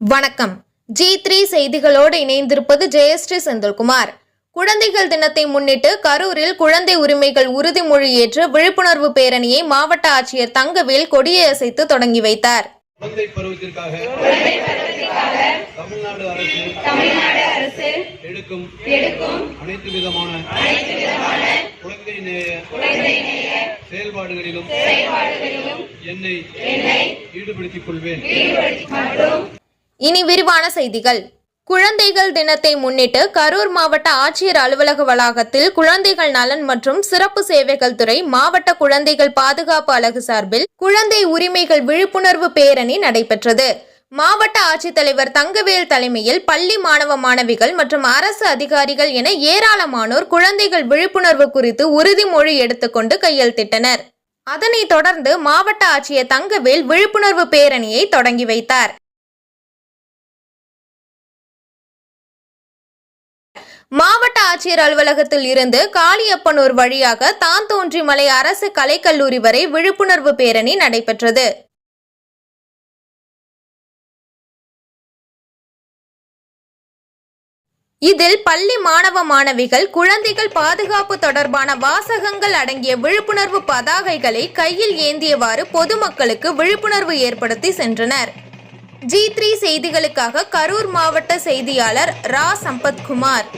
வணக்கம். G three செய்திகளோடு இணைந்திருப்பது ஜெயஸ்ரீ செந்தில்குமார். குழந்தைகள் தினத்தை முன்னிட்டு கரூரில் குழந்தை உரிமைகள் உறுதிமொழி ஏற்று விழிப்புணர்வு பேரணியை மாவட்ட ஆட்சியர் தங்கவேல் கொடியசைத்து தொடங்கி வைத்தார். குழந்தை பருவத்திற்காக தமிழ்நாடு அரசு எடுக்கும் அனைத்து விதமான குழந்தை நேய செயல்பாடுகளிலும் என்னை ஈடுபடுத்திக் கொள்வேன். இனி விரிவான செய்திகள். குழந்தைகள் தினத்தை முன்னிட்டு கரூர் மாவட்ட ஆட்சியர் அலுவலக வளாகத்தில் குழந்தைகள் நலன் மற்றும் சிறப்பு சேவைகள் துறை மாவட்ட குழந்தைகள் பாதுகாப்பு அலகு சார்பில் குழந்தை உரிமைகள் விழிப்புணர்வு பேரணி நடைபெற்றது. மாவட்ட ஆட்சித்தலைவர் தங்கவேல் தலைமையில் பள்ளி மாணவ மாணவிகள் மற்றும் அரசு அதிகாரிகள் என ஏராளமானோர் குழந்தைகள் விழிப்புணர்வு குறித்து உறுதிமொழி எடுத்துக்கொண்டு கையெழுத்திட்டனர். அதனைத் தொடர்ந்து மாவட்ட ஆட்சியர் தங்கவேல் விழிப்புணர்வு பேரணியை தொடங்கி வைத்தார். ஆட்சியர் அலுவலகத்தில் இருந்து காளியப்பனூர் வழியாக தாந்தோன்றிமலை அரசு கலைக்கல்லூரி வரை விழிப்புணர்வு பேரணி நடைபெற்றது. இதில் பள்ளி மாணவ மாணவிகள் குழந்தைகள் பாதுகாப்பு தொடர்பான வாசகங்கள் அடங்கிய விழிப்புணர்வு பதாகைகளை கையில் ஏந்தியவாறு பொதுமக்களுக்கு விழிப்புணர்வு ஏற்படுத்தி சென்றனர். ஜி த்ரீ செய்திகளுக்காக கரூர் மாவட்ட செய்தியாளர் ரா. சம்பத்குமார்.